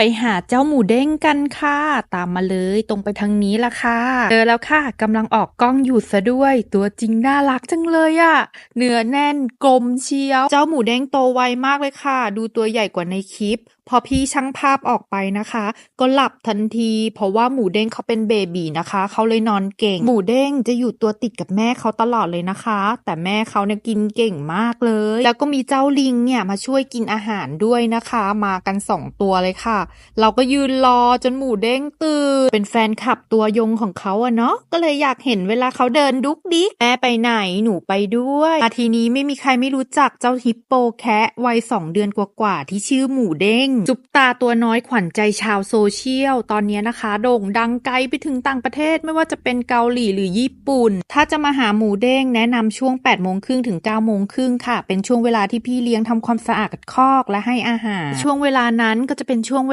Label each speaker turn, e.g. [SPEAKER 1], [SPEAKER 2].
[SPEAKER 1] ไปหาเจ้าหมูเด้งกันค่ะ ตามมาเลยตรงไปทางนี้ละค่ะเจอแล้วค่ะกำลังออกกล้องอยู่ซะด้วย ตัวจริงน่ารักจังเลยอะเนื้อแน่นกลมเชียว เจ้าหมูเด้งโตไวมากเลยค่ะ ดูตัวใหญ่กว่าในคลิป พอพี่ช่างภาพออกไปนะคะ ก็หลับทันที เพราะว่าหมูเด้งเขาเป็นเบบีนะคะ เขาเลยนอนเก่ง หมูเด้งจะอยู่ตัวติดกับแม่เขาตลอดเลยนะคะ แต่แม่เขาเนี่ยกินเก่งมากเลย แล้วก็มีเจ้าลิงเนี่ยมาช่วยกินอาหารด้วยนะคะ มากันสองตัวเลยค่ะเราก็ยืนรอจนหมูเด้งตื่น เป็นแฟนคลับตัวยงของเขาอะเนาะ ก็เลยอยากเห็นเวลาเขาเดินดุกดิกแม่ไปไหนหนูไปด้วยอาทีนี้ไม่มีใครไม่รู้จักเจ้าฮิปโปแคะวัยสองเดือนกว่าๆที่ชื่อหมูเด้ง จุบตาตัวน้อยขวัญใจชาวโซเชียล ตอนนี้นะคะ โด่งดังไกลไปถึงต่างประเทศไม่ว่าจะเป็นเกาหลีหรือญี่ปุ่น ถ้าจะมาหาหมูเด้งแนะนำช่วง8โมงครึ่งถึง9โมงครึ่งค่ะ เป็นช่วงเวลาที่พี่เลี้ยงทำความสะอาดคอกและให้อาหาร ช่วงเวลานั้นก็จะเป็นช่วงเว